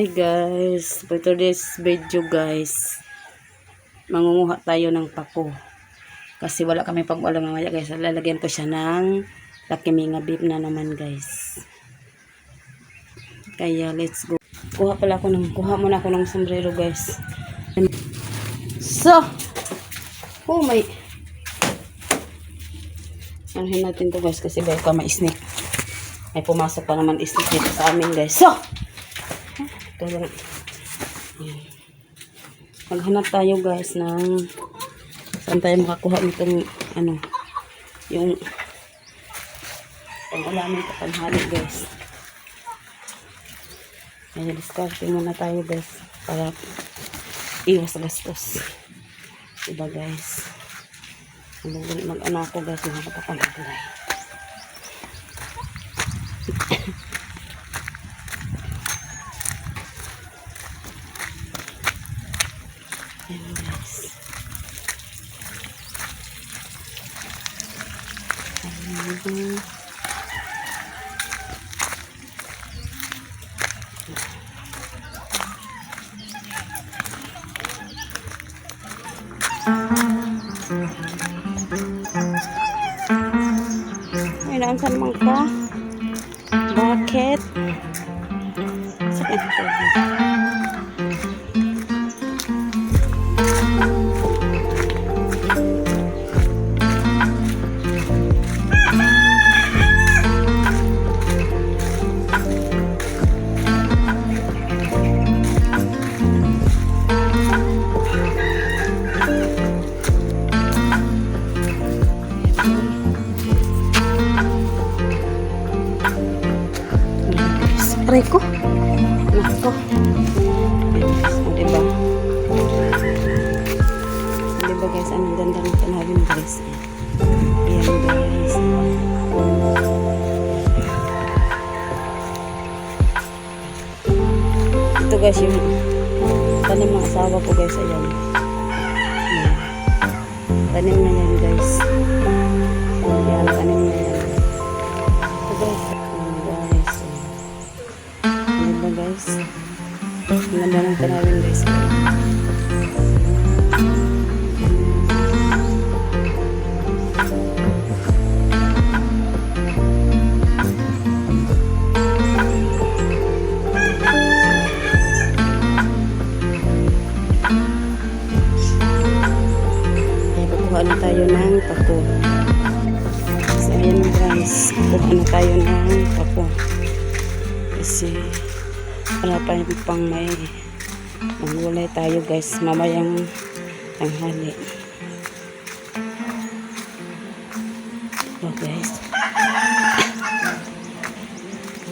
Hi guys, for today's video guys, mangunguha tayo ng pako. Kasi wala kami pag-alam mamaya guys, lalagyan ko siya ng lakiminga beef na naman guys. Kaya let's go. Kuha pala ako ng, kuha muna ako ng sombrero guys. So, oh my, anuhin natin to guys kasi baka ma-snake. May pumasok pa naman snake dito sa amin guys. So, Ayan. Maghanap tayo guys ng saan tayo makakuha nitong ano yung pang ulamin sa panghali guys. Ayan, diskarte muna tayo guys para iwas gastos. Diba guys? Mag- Mag-ano ako guys mga Ayan. Ay, naan man ka? Bakit? Sakit ko. Guys, yung tanim ng asawa ko guys, ayan. Ayan. Tanim na yan guys. Ayan, tanim na yan. Ito guys. Ayan guys. Ayan guys? Ang ganda ng tanawin guys. Kaya tayo ng pako. So, ayan guys. Kukuha na tayo ng pako. Kasi, wala pa yung pang may mangulay tayo guys. Mamayang tanghali. Diba guys?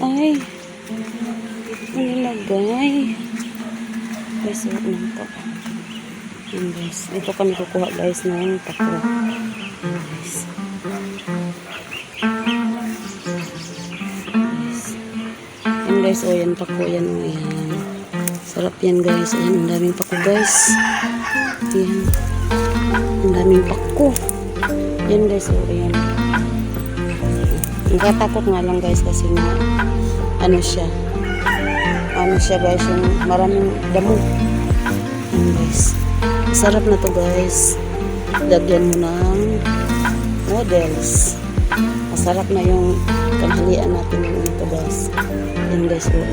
Ay! Ano nilagay? Guys, wag naman to. Yan guys. Dito kami kukuha guys ng. Yan guys. Guys. Yan guys. O yan pako. Yan o yan. Sarap yan guys. Ayan. Ang daming pako guys. Yan. Ang daming pako. Yan guys. O yan. Nakatakot nga lang guys kasi nga ano siya ano siya guys yung maraming damo. Yan guys. Sarap na to guys. Lagyan mo ng noodles. Masarap na yung tanghalian natin ng ito guys. Yan guys. Oh.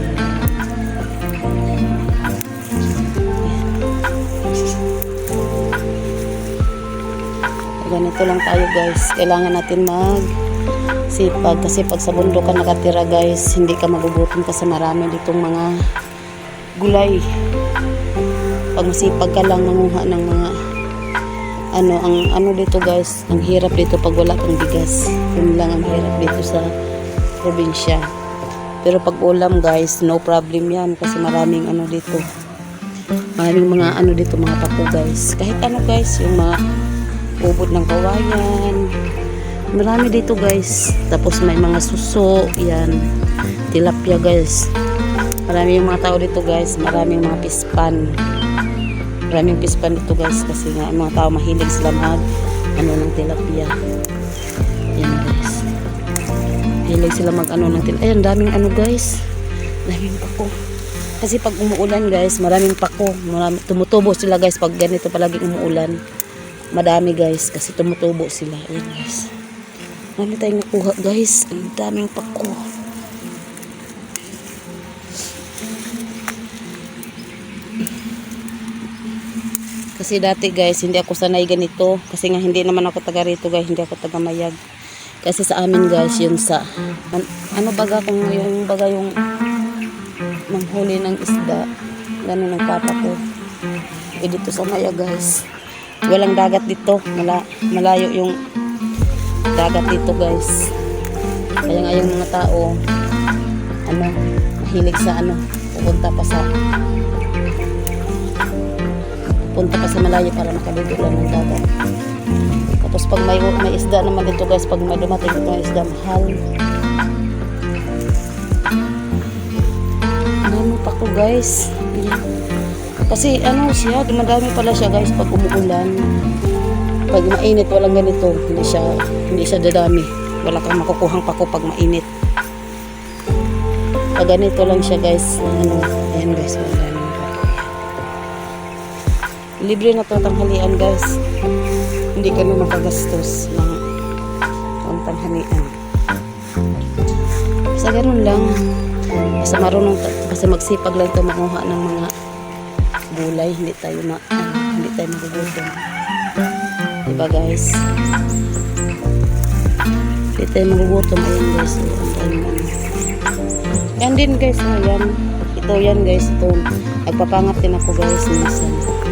Ganito lang tayo guys. Kailangan natin mag sipag kasi pag sa bundok ka nakatira guys hindi ka magugutom kasi marami ditong mga gulay pag masipag ka lang manguha ng mga ano ang ano dito guys ang hirap dito pag wala kang bigas. Yun lang ang hirap dito sa probinsya. Pero pag ulam guys no problem yan kasi maraming ano dito. Maraming mga ano dito mga pako guys. Kahit ano guys yung mga ubod ng kawayan. Marami dito guys. Tapos may mga suso yan. Tilapia guys marami yung mga tao dito guys maraming mga pispan maraming pispan dito guys kasi nga mga tao mahilig sila mag ano ng tilapia yan guys mahilig sila mag ano ng tilapia ayan daming ano guys daming pako kasi pag umuulan guys, maraming pako. Marami, tumutubo sila guys pag ganito palagi umuulan. Madami guys kasi tumutubo sila. Ayan guys. Marami tayong nakuha guys. Ang daming pako. Kasi dati guys, hindi ako sanay ganito. Kasi nga hindi naman ako taga rito guys, hindi ako taga mayag. Kasi sa amin guys, yun sa, an- ano baga kung yung baga yung manghuli ng isda. Ganun ang papa ko. Eh dito sa maya guys, walang dagat dito. Mala, malayo yung dagat dito guys. Kaya nga yung mga tao, ano, mahilig sa ano, pupunta pa sa punta pa sa malayo para makaludo lang ng dagat. Tapos pag may, may isda naman dito guys, pag may dumating dito may isda, mahal. Ano pa ko guys? Kasi ano siya, dumadami pala siya guys pag umuulan. Pag mainit, walang ganito. Hindi siya, hindi siya dadami. Wala kang makukuhang pako pag mainit. Pag ganito lang siya guys, ano, ayan guys, wala. Libre na to tanghalian guys. Hindi ka na makagastos ng ng tanghalian. Sa ganun lang. Basta marunong ta- basta magsipag lang tayo manguha ng mga gulay. Hindi tayo na ano, hindi tayo magugutom. Diba guys? Hindi tayo magugutom. Ayan guys. Ayan. Yan din guys. Oh, yan. Ito yan guys. Ito. Nagpapangat din ako guys. Minsan.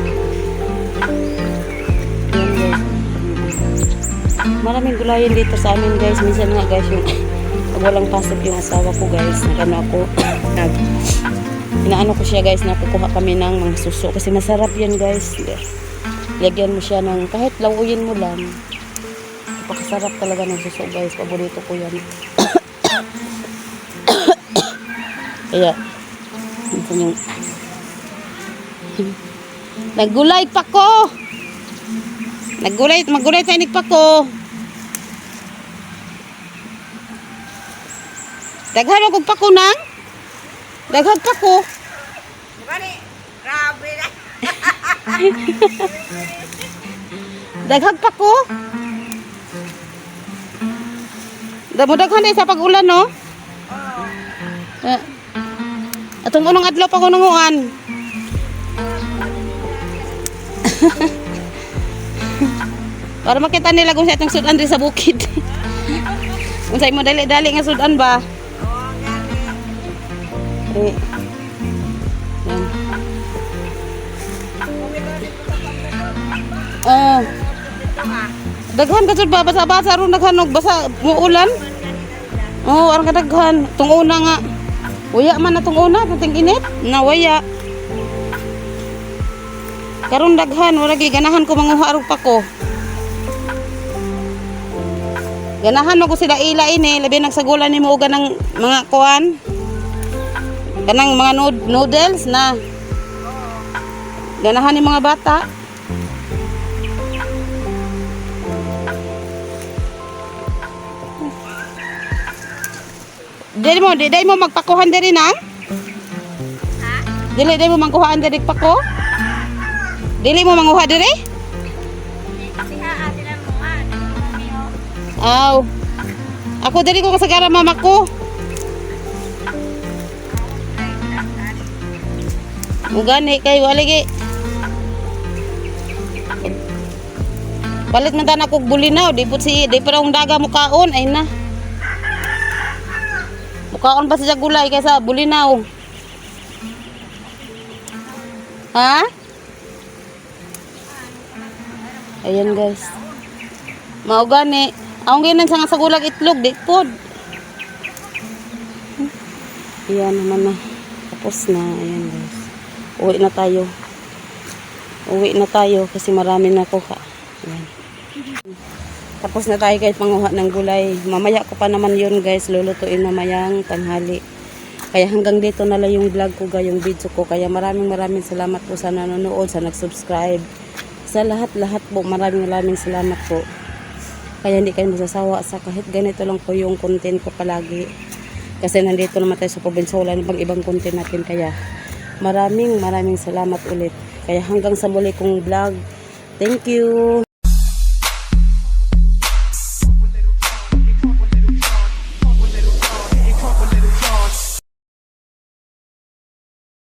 Maraming gulayan dito sa amin guys. Minsan nga guys yung pag walang pasok yung asawa ko guys. Nagano ako. nag inaano ko siya guys na kukuha kami ng mga suso kasi masarap yan guys. Lagyan mo siya ng kahit lawuyin mo lang. Napakasarap talaga ng suso guys. Paborito ko yan. Kaya minsan yung Naggulay pa ko. Naggulay, maggulay tayo pa ko. Daghan ako pa ko nang. Daghan pa ko. Gani, grabe na. Daghan pa ko. Damo daghan sa pag-ulan no. Eh, atong unang adlaw pa ko nanguan. Para makita nila kung sa itong sudan sa bukid. kung sa mo dali-dali nga sudan ba. Eh. Yan. Oh. Daghan ka ba basa-basa ron naghanog basa muulan. Oh, arang kadaghan. Tung una nga. Waya man na tung una, kating init. Na waya. Karon daghan, wala gi ganahan ko manguha arog pa ko. Ganahan mo ko sila ila ini, labi nagsagulan ni mo ganang mga kuan. Kanang mga nood- noodles na. Ganahan ni mga bata. Dili mo, di dai mo magpakuhan diri nang? Ha? Dili dai mo mangkuhaan diri pako? Dili mo manguha diri? Aw. Ako diri ko kasagara mama ko. Mugani kay waligi. Palit man tanan kog bulinaw, di pud si di pa ang daga mo kaon ay na. Mukaon pa siya gulay kaysa bulinaw. Ha? Ayan guys. Mao gani. Ang ginan sa sa gulag itlog di pod. Ayan naman na. Tapos na. Ayan guys. Uwi na tayo. Uwi na tayo kasi marami na kuha. Ayan. Tapos na tayo guys panguha ng gulay. Mamaya ko pa naman yun guys. Lulutuin mamayang tanghali. Kaya hanggang dito na lang yung vlog ko, yung video ko. Kaya maraming maraming salamat po sa nanonood, sa nag-subscribe. Sa lahat-lahat po, maraming maraming salamat po. Kaya hindi kayo masasawa sa kahit ganito lang po yung content ko palagi. Kasi nandito naman tayo sa na bang ibang content natin. Kaya Maraming maraming salamat ulit. Kaya hanggang sa muli kong vlog. Thank you!